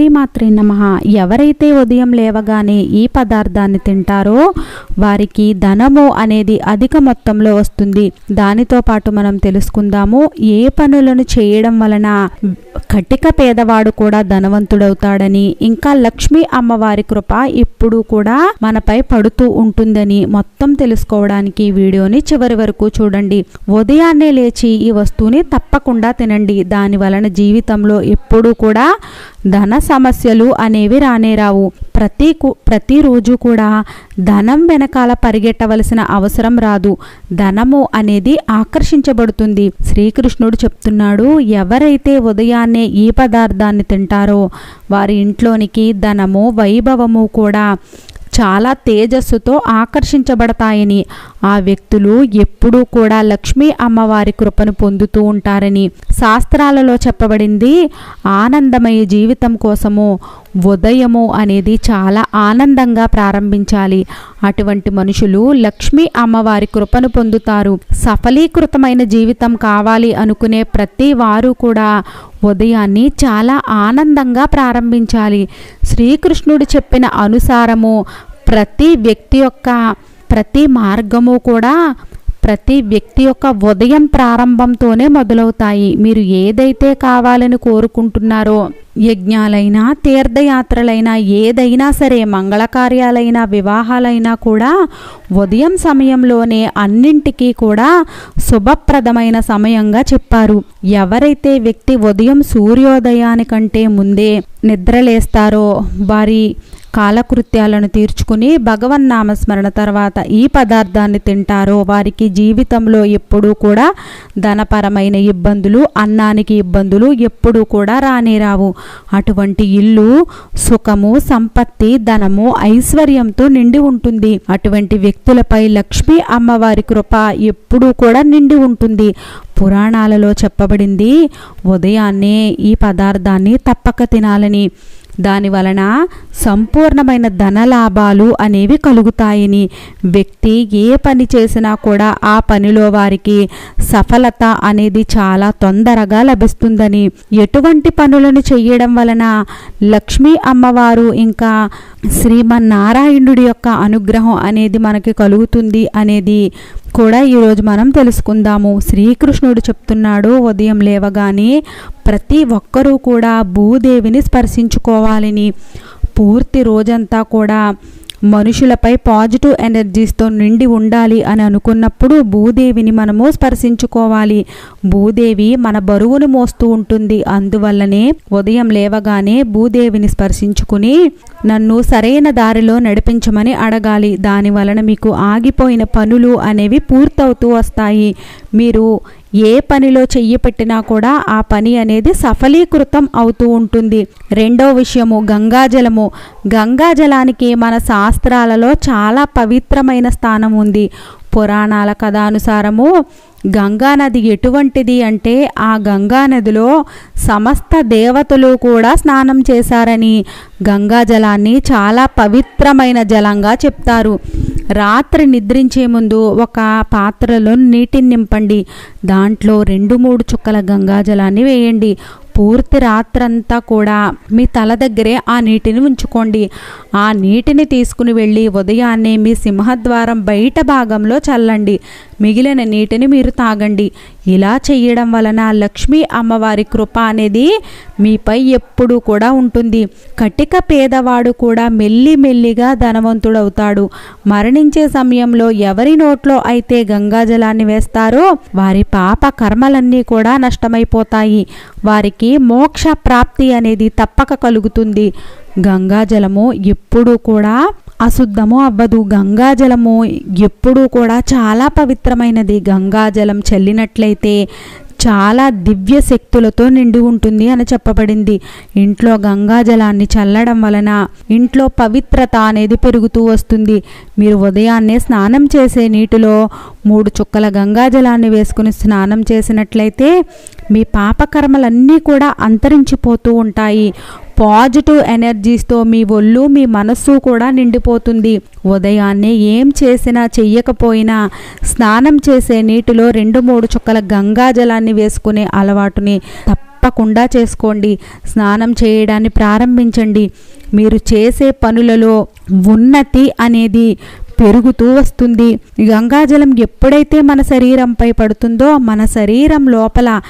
శ్రీమాత్రే నమ. ఎవరైతే ఉదయం లేవగానే ఈ పదార్థాన్ని తింటారో వారికి ధనము అనేది అధిక మొత్తంలో వస్తుంది. దానితో పాటు మనం తెలుసుకుందాము ఏ పనులను చేయడం వలన కటిక పేదవాడు కూడా ధనవంతుడవుతాడని ఇంకా లక్ష్మీ అమ్మవారి కృప ఇప్పుడు కూడా మనపై పడుతూ ఉంటుందని మొత్తం తెలుసుకోవడానికి వీడియోని చివరి వరకు చూడండి. ఉదయాన్నే లేచి ఈ వస్తువుని తప్పకుండా తినండి. దాని వలన జీవితంలో ఎప్పుడూ కూడా ధన సమస్యలు అనేవి రానే రావు. ప్రతి ప్రతిరోజు కూడా ధనం వెనకాల పరిగెట్టవలసిన అవసరం రాదు. ధనము అనేది ఆకర్షించబడుతుంది. శ్రీకృష్ణుడు చెప్తున్నాడు ఎవరైతే ఉదయాన్నే ఈ పదార్థాన్ని తింటారో వారి ఇంట్లోనికి ధనము వైభవము కూడా చాలా తేజస్సుతో ఆకర్షించబడతాయని ఆ వ్యక్తులు ఎప్పుడూ కూడా లక్ష్మీ అమ్మవారి కృపను పొందుతూ ఉంటారని శాస్త్రాలలో చెప్పబడింది. ఆనందమయ జీవితం కోసము ఉదయము అనేది చాలా ఆనందంగా ప్రారంభించాలి. అటువంటి మనుషులు లక్ష్మీ అమ్మవారి కృపను పొందుతారు. సఫలీకృతమైన జీవితం కావాలి అనుకునే ప్రతి వారు కూడా ఉదయాన్ని చాలా ఆనందంగా ప్రారంభించాలి. శ్రీకృష్ణుడు చెప్పిన అనుసారము ప్రతి వ్యక్తి యొక్క ప్రతి మార్గము కూడా ప్రతి వ్యక్తి యొక్క ఉదయం ప్రారంభంతోనే మొదలవుతాయి. మీరు ఏదైతే కావాలని కోరుకుంటున్నారో యజ్ఞాలైనా తీర్థయాత్రలైనా ఏదైనా సరే మంగళకార్యాలైనా వివాహాలైనా కూడా ఉదయం సమయంలోనే అన్నింటికీ కూడా శుభప్రదమైన సమయంగా చెప్పారు. ఎవరైతే వ్యక్తి ఉదయం సూర్యోదయానికంటే ముందే నిద్రలేస్తారో వారి కాలకృత్యాలను తీర్చుకుని భగవన్నామస్మరణ తర్వాత ఈ పదార్థాన్ని తింటారో వారికి జీవితంలో ఎప్పుడూ కూడా ధనపరమైన ఇబ్బందులు అన్నానికి ఇబ్బందులు ఎప్పుడూ కూడా రానేరావు అటువంటి ఇల్లు సుఖము సంపత్తి ధనము ఐశ్వర్యంతో నిండి ఉంటుంది. అటువంటి వ్యక్తులపై లక్ష్మి అమ్మవారి కృప ఎప్పుడూ కూడా నిండి ఉంటుంది. పురాణాలలో చెప్పబడింది ఉదయాన్నే ఈ పదార్థాన్ని తప్పక తినాలని. దాని వలన సంపూర్ణమైన ధనలాభాలు అనేవి కలుగుతాయని. వ్యక్తి ఏ పని చేసినా కూడా ఆ పనిలో వారికి సఫలత అనేది చాలా తొందరగా లభిస్తుందని. ఎటువంటి పనులను చేయడం వలన లక్ష్మీ అమ్మవారు ఇంకా శ్రీమన్నారాయణుడి యొక్క అనుగ్రహం అనేది మనకి కలుగుతుంది అనేది కూడా ఈరోజు మనం తెలుసుకుందాము. శ్రీకృష్ణుడు చెప్తున్నాడు ఉదయం లేవగానే ప్రతి ఒక్కరూ కూడా భూదేవిని స్పర్శించుకోవాలని. పూర్తి రోజంతా కూడా మనుషులపై పాజిటివ్ ఎనర్జీస్తో నిండి ఉండాలి అని అనుకున్నప్పుడు భూదేవిని మనము స్పర్శించుకోవాలి. భూదేవి మన బరువును మోస్తూ ఉంటుంది. అందువల్లనే ఉదయం లేవగానే భూదేవిని స్పర్శించుకుని నన్ను సరైన దారిలో నడిపించమని అడగాలి. దాని వలన మీకు ఆగిపోయిన పనులు అనేవి పూర్తవుతూ వస్తాయి. మీరు ఏ పనిలో చెయ్యి పెట్టినా కూడా ఆ పని అనేది సఫలీకృతం అవుతూ ఉంటుంది. రెండో విషయము గంగాజలము. గంగాజలానికి మన సా శాస్త్రాలలో చాలా పవిత్రమైన స్థానం ఉంది. పురాణాల కథానుసారము గంగా నది ఎటువంటిది అంటే ఆ గంగా నదిలో సమస్త దేవతలు కూడా స్నానం చేశారని గంగా జలాన్ని చాలా పవిత్రమైన జలంగా చెప్తారు. రాత్రి నిద్రించే ముందు ఒక పాత్రలో నీటిని నింపండి. దాంట్లో రెండు మూడు చుక్కల గంగాజలాన్ని వేయండి. పూర్తి రాత్రంతా కూడా మీ తల దగ్గరే ఆ నీటిని ఉంచుకోండి. ఆ నీటిని తీసుకుని వెళ్ళి ఉదయాన్నే మీ సింహద్వారం బయట భాగంలో చల్లండి. మిగిలిన నీటిని మీరు తాగండి. ఇలా చేయడం వలన లక్ష్మీ అమ్మవారి కృప అనేది మీపై ఎప్పుడూ కూడా ఉంటుంది. కటిక పేదవాడు కూడా మెల్లి మెల్లిగా ధనవంతుడవుతాడు. మరణించే సమయంలో ఎవరి నోట్లో అయితే గంగాజలాన్ని వేస్తారో వారి పాప కర్మలన్నీ కూడా నష్టమైపోతాయి. వారికి మోక్ష ప్రాప్తి అనేది తప్పక కలుగుతుంది. గంగాజలము ఎప్పుడూ కూడా అశుద్ధము అవ్వదు. గంగాజలము ఎప్పుడూ కూడా చాలా పవిత్రమైనది. గంగాజలం చల్లినట్లయితే చాలా దివ్య శక్తులతో నిండి ఉంటుంది అని చెప్పబడింది. ఇంట్లో గంగాజలాన్ని చల్లడం వలన ఇంట్లో పవిత్రత అనేది పెరుగుతూ వస్తుంది. మీరు ఉదయాన్నే స్నానం చేసే నీటిలో మూడు చుక్కల గంగాజలాన్ని వేసుకుని స్నానం చేసినట్లయితే మీ పాపకర్మలన్నీ కూడా అంతరించిపోతూ ఉంటాయి. పాజిటివ్ ఎనర్జీస్తో మీ ఒళ్ళు మీ మనస్సు కూడా నిండిపోతుంది. ఉదయాన్నే ఏం చేసినా చెయ్యకపోయినా స్నానం చేసే నీటిలో రెండు మూడు చుక్కల గంగా జలాన్ని వేసుకునే అలవాటుని తప్పకుండా చేసుకోండి. స్నానం చేయడాన్ని ప్రారంభించండి. మీరు చేసే పనులలో ఉన్నతి అనేది పెరుగుతూ వస్తుంది. గంగాజలం ఎప్పుడైతే మన శరీరంపై పడుతుందో మన శరీరం లోపల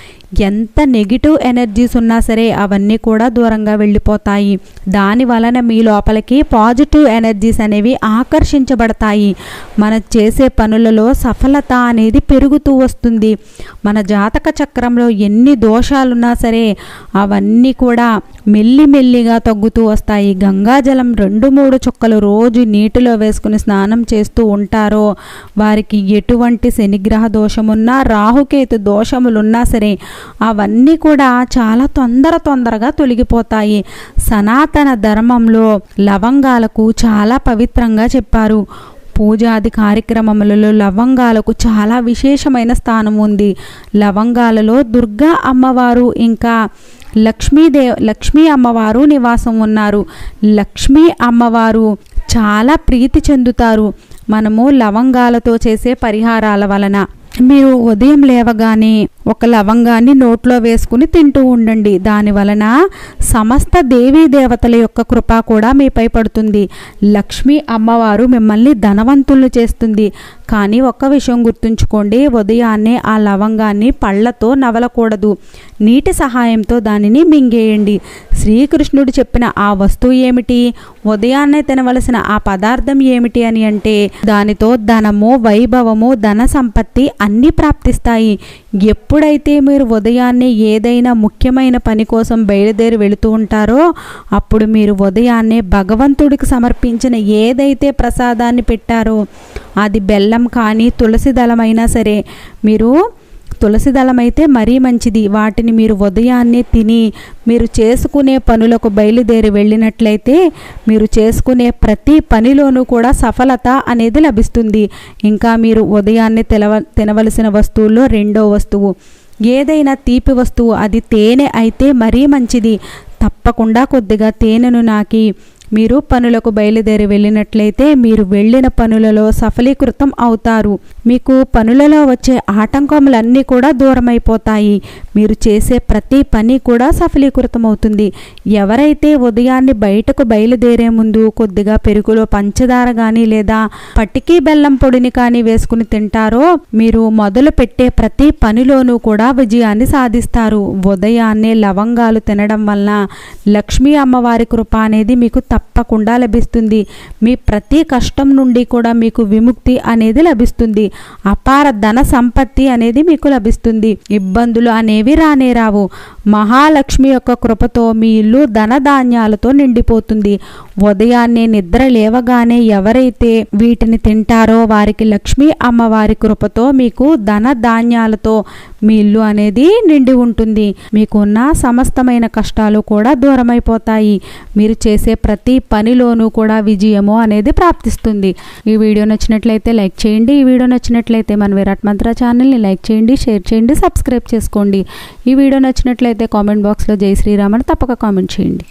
ఎంత నెగిటివ్ ఎనర్జీస్ ఉన్నా సరే అవన్నీ కూడా దూరంగా వెళ్ళిపోతాయి. దాని వలన మీ లోపలికి పాజిటివ్ ఎనర్జీస్ అనేవి ఆకర్షించబడతాయి. మనం చేసే పనులలో సఫలత అనేది పెరుగుతూ వస్తుంది. మన జాతక చక్రంలో ఎన్ని దోషాలున్నా సరే అవన్నీ కూడా మెల్లిమెల్లిగా తగ్గుతూ వస్తాయి. గంగాజలం రెండు మూడు చుక్కలు రోజు నీటిలో వేసుకుని స్నానం చేస్తూ ఉంటారో వారికి ఎటువంటి శనిగ్రహ దోషమున్నా రాహుకేతు దోషములున్నా సరే అవన్నీ కూడా చాలా తొందర తొందరగా తొలగిపోతాయి. సనాతన ధర్మంలో లవంగాలకు చాలా పవిత్రంగా చెప్పారు. పూజాది కార్యక్రమములలో లవంగాలకు చాలా విశేషమైన స్థానం ఉంది. లవంగాలలో దుర్గా అమ్మవారు ఇంకా లక్ష్మీదేవ్ లక్ష్మీ అమ్మవారు నివాసం ఉన్నారు. లక్ష్మీ అమ్మవారు చాలా ప్రీతి చెందుతారు. మనము లవంగాలతో చేసే పరిహారాల వలన. మీరు ఉదయం లేవగానే ఒక లవంగాన్ని నోట్లో వేసుకుని తింటూ ఉండండి. దాని వలన సమస్త దేవీ దేవతల యొక్క కృప కూడా మీపై పడుతుంది. లక్ష్మీ అమ్మవారు మిమ్మల్ని ధనవంతులు చేస్తుంది. కానీ ఒక్క విషయం గుర్తుంచుకోండి ఉదయాన్నే ఆ లవంగాన్ని పళ్ళతో నవలకూడదు. నీటి సహాయంతో దానిని మింగేయండి. శ్రీకృష్ణుడు చెప్పిన ఆ వస్తువు ఏమిటి? ఉదయాన్నే తినవలసిన ఆ పదార్థం ఏమిటి అని అంటే దానితో ధనము వైభవము ధన సంపత్తి అన్నీ ప్రాప్తిస్తాయి. ఎప్పుడైతే మీరు ఉదయాన్నే ఏదైనా ముఖ్యమైన పని కోసం బయలుదేరి వెళుతూ ఉంటారో అప్పుడు మీరు ఉదయాన్నే భగవంతుడికి సమర్పించిన ఏదైతే ప్రసాదాన్ని పెట్టారో అది బెల్లం కానీ తులసి దళమైనా సరే మీరు తులసి అయితే మరీ మంచిది. వాటిని మీరు ఉదయాన్నే తిని మీరు చేసుకునే పనులకు బయలుదేరి వెళ్ళినట్లయితే మీరు చేసుకునే ప్రతి పనిలోనూ కూడా సఫలత అనేది లభిస్తుంది. ఇంకా మీరు ఉదయాన్నే తెలవ తినవలసిన వస్తువుల్లో రెండో వస్తువు. ఏదైనా తీపి వస్తువు అది తేనె అయితే మరీ మంచిది. తప్పకుండా కొద్దిగా తేనెను నాకి. మీరు పనులకు బయలుదేరి వెళ్ళినట్లయితే మీరు వెళ్ళిన పనులలో సఫలీకృతం అవుతారు. మీకు పనులలో వచ్చే ఆటంకములన్నీ కూడా దూరమైపోతాయి. మీరు చేసే ప్రతి పని కూడా సఫలీకృతం అవుతుంది ఎవరైతే ఉదయాన్నే బయటకు బయలుదేరే ముందు కొద్దిగా పెరుగులో పంచదార కానీ లేదా పట్టికీ బెల్లం పొడిని కానీ వేసుకుని తింటారో మీరు మొదలు పెట్టే ప్రతి పనిలోనూ కూడా విజయాన్ని సాధిస్తారు. ఉదయాన్నే లవంగాలు తినడం వలన లక్ష్మీ అమ్మవారి కృప అనేది మీకు తప్పకుండా లభిస్తుంది. మీ ప్రతి కష్టం నుండి కూడా మీకు విముక్తి అనేది లభిస్తుంది. అపార ధన సంపత్తి అనేది మీకు లభిస్తుంది. ఇబ్బందులు అనేవి రానే రావు. మహాలక్ష్మి యొక్క కృపతో మీ ఇల్లు ధనధాన్యాలతో నిండిపోతుంది. ఉదయాన్నే నిద్ర లేవగానే ఎవరైతే వీటిని తింటారో వారికి లక్ష్మీ అమ్మవారి కృపతో మీకు ధన ధాన్యాలతో మీ ఇల్లు అనేది నిండి ఉంటుంది. మీకున్న సమస్తమైన కష్టాలు కూడా దూరమైపోతాయి. మీరు చేసే ప్రతి ప్రతి పనిలోనూ కూడా విజయము అనేది ప్రాప్తిస్తుంది. ఈ వీడియో నచ్చినట్లయితే లైక్ చేయండి. ఈ వీడియో నచ్చినట్లయితే మన విరాట్ మంత్ర ఛానల్ని లైక్ చేయండి షేర్ చేయండి సబ్స్క్రైబ్ చేసుకోండి. ఈ వీడియో నచ్చినట్లయితే కామెంట్ బాక్స్లో జై శ్రీరామ్ అని తప్పక కామెంట్ చేయండి.